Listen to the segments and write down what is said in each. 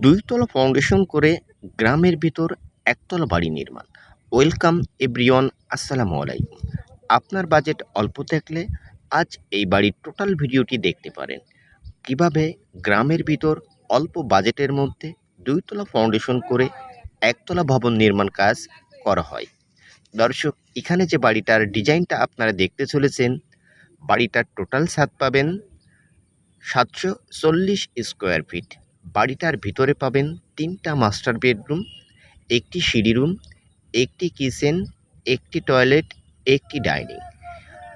দুইতলা foundation করে গ্রামের ভিতর একতলা বাড়ি নির্মাণ। ওয়েলকাম এভরিওয়ান আসসালামু আলাইকুম। আপনার বাজেট অল্প থাকলে আজ এই বাড়ির টোটাল ভিডিওটি দেখতে পারেন। কীভাবে গ্রামের ভিতর অল্প বাজেটের মধ্যে দুইতলা ফাউন্ডেশন করে একতলা ভবন নির্মাণ কাজ করা হয়। দর্শক, এখানে যে বাড়িটার ডিজাইনটা আপনারা দেখতে চলেছেন, বাড়িটার টোটাল ছাদ পাবেন সাতশো চল্লিশ স্কোয়ার ফিট বাড়িটার ভিতরে পাবেন তিনটা মাস্টার বেডরুম, একটি সিঁড়ি রুম, একটি কিচেন, একটি টয়লেট, একটি ডাইনিং।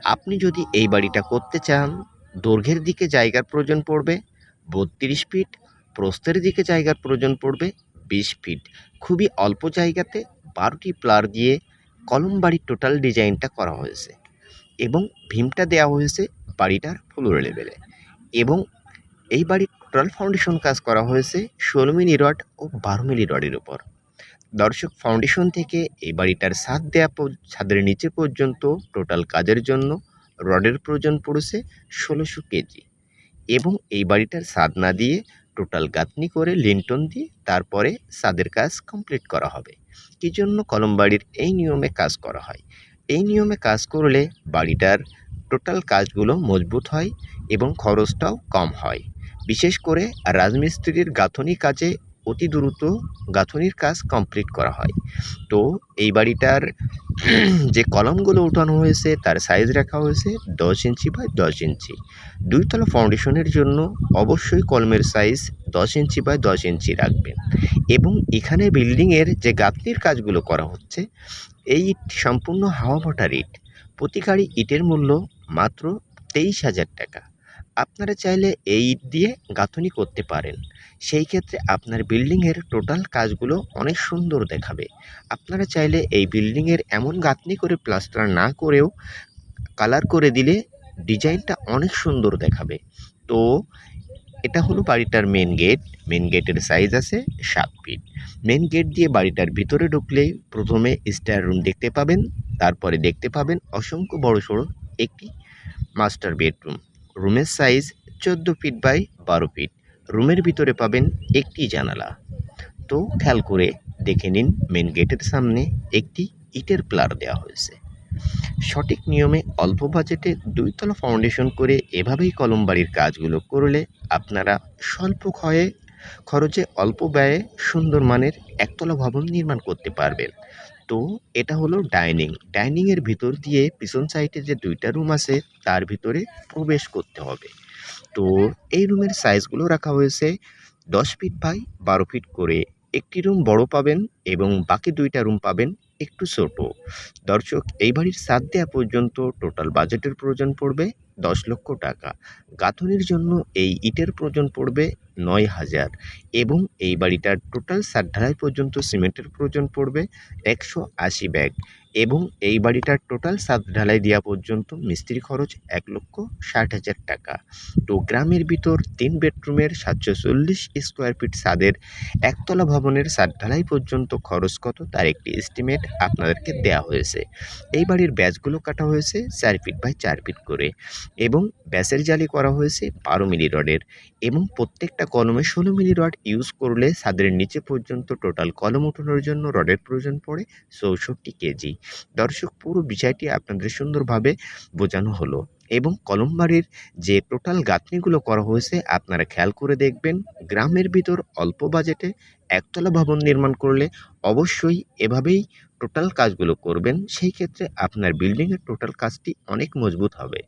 আপনি যদি এই বাড়িটা করতে চান, দৈর্ঘ্যের দিকে জায়গার প্রয়োজন পড়বে, বত্রিশ ফিট, প্রস্থের দিকে জায়গার প্রয়োজন পড়বে, বিশ ফিট। খুবই অল্প জায়গাতে বারোটি প্লার দিয়ে কলম বাড়ির টোটাল ডিজাইনটা করা হয়েছে এবং ভীমটা দেওয়া হয়েছে বাড়িটার ফ্লোর লেভেলে এবং এই বাড়ির টোটাল ফাউন্ডেশন কাজ করা হয়েছে ষোলো মিলি রড ও বারো মিলি রডের উপর। দর্শক ফাউন্ডেশন থেকে এই বাড়িটার ছাদ পর- ছাদের নিচে পর্যন্ত টোটাল কাজের জন্য রডের প্রয়োজন পড়েছে ষোলোশো কেজি এবং এই বাড়িটার ছাদ না দিয়ে টোটাল গাঁথনি করে লিন্টন দিয়ে তারপরে ছাদের কাজ কমপ্লিট করা হবে। কী জন্য কলম বাড়ির এই নিয়মে কাজ করা হয়? এই নিয়মে কাজ করলে বাড়িটার টোটাল কাজগুলো মজবুত হয় এবং খরচটাও কম হয়। বিশেষ করে রাজমিস্ত্রির গাঁথনি কাজে অতি দ্রুত গাঁথনির কাজ কমপ্লিট করা হয়। তো এই বাড়িটার যে কলমগুলো উঠানো হয়েছে, তার সাইজ রাখা হয়েছে দশ ইঞ্চি বাই দশ ইঞ্চি। দুইতলা ফাউন্ডেশনের জন্য অবশ্যই কলমের সাইজ দশ ইঞ্চি বাই দশ ইঞ্চি রাখবেন। এবং এখানে বিল্ডিংয়ের যে গাঁথনির কাজগুলো করা হচ্ছে, এই ইট সম্পূর্ণ হাওয়া ভটা ইট। প্রতি গাড়ি ইটের মূল্য মাত্র তেইশ হাজার টাকা। আপনারা চাইলে এই ইট দিয়ে গাঁথনি করতে পারেন। সেই ক্ষেত্রে আপনার বিল্ডিংয়ের টোটাল কাজগুলো অনেক সুন্দর দেখাবে। আপনারা চাইলে এই বিল্ডিংয়ের এমন গাঁথনি করে প্লাস্টার না করেও কালার করে দিলে ডিজাইনটা অনেক সুন্দর দেখাবে। তো এটা হলো বাড়িটার মেন গেট। মেন গেটের সাইজ আছে সাত ফিট। মেন গেট দিয়ে বাড়িটার ভিতরে ঢুকলে প্রথমে স্টার রুম দেখতে পাবেন। তারপরে দেখতে পাবেন অসংখ্য বড় সড়ো একটি মাস্টার বেডরুম। রুমের সাইজ চোদ্দ ফিট বাই বারো ফিট। রুমের ভিতরে পাবেন একটি জানালা। তো খেয়াল করে দেখে নিন মেন গেটের সামনে একটি ইটের প্লার দেওয়া হয়েছে। সঠিক নিয়মে অল্প বাজেটে দুইতলা ফাউন্ডেশন করে এভাবেই কলম বাড়ির কাজগুলো করলে আপনারা স্বল্প ক্ষয়ে, খরচে অল্প ব্যয়ে সুন্দর মানের একতলা ভবন নির্মাণ করতে পারবেন। তো এটা হলো ডাইনিং। ডাইনিংয়ের ভিতর দিয়ে পিছন সাইডে যে দুইটা রুম আছে, তার ভিতরে প্রবেশ করতে হবে। তো এই রুমের সাইজগুলো রাখা হয়েছে দশ ফিট বাই বারো ফিট করে। একটি রুম বড় পাবেন এবং বাকি দুইটা রুম পাবেন একটু ছোট। দর্শক, এই বাড়ির সাত দেওয়া পর্যন্ত টোটাল বাজেটের প্রয়োজন পড়বে। দশ লক্ষ টাকা। গাঁথনির জন্য এই ইটের প্রয়োজন পড়বে নয় হাজার এবং এই বাড়িটার টোটাল সাত ঢালাই পর্যন্ত সিমেন্টের প্রয়োজন পড়বে একশো আশি ব্যাগ এবং এই বাড়িটার টোটাল সাত ঢালাই দেওয়া পর্যন্ত মিস্ত্রি খরচ এক লক্ষ ষাট হাজার টাকা। তো গ্রামের ভিতর তিন বেডরুমের সাতশো চল্লিশ স্কোয়ার ফিট সাদের একতলা ভবনের সাত ঢালাই পর্যন্ত খরচ কত তার একটি এস্টিমেট আপনাদেরকে দেওয়া হয়েছে। এই বাড়ির ব্যাচগুলো কাটা হয়েছে চার ফিট বাই চার ফিট করে। এবং ব্যাসের জালি করা হয়েছে বারো মিলি রডের এবং প্রত্যেকটা কলমে ষোলো মিলি রড ইউজ করলে ছাদের নিচে পর্যন্ত টোটাল কলম উঠানোর জন্য রডের প্রয়োজন পড়ে চৌষট্টি কেজি দর্শক, পুরো বিষয়টি আপনাদের সুন্দরভাবে বোঝানো হলো এবং কলমবাড়ির যে টোটাল গাঁথনিগুলো করা হয়েছে আপনারা খেয়াল করে দেখবেন, গ্রামের ভিতর অল্প বাজেটে একতলা ভবন নির্মাণ করলে অবশ্যই এভাবেই টোটাল কাজগুলো করবেন, সেই ক্ষেত্রে আপনার বিল্ডিংয়ের টোটাল কাজটি অনেক মজবুত হবে।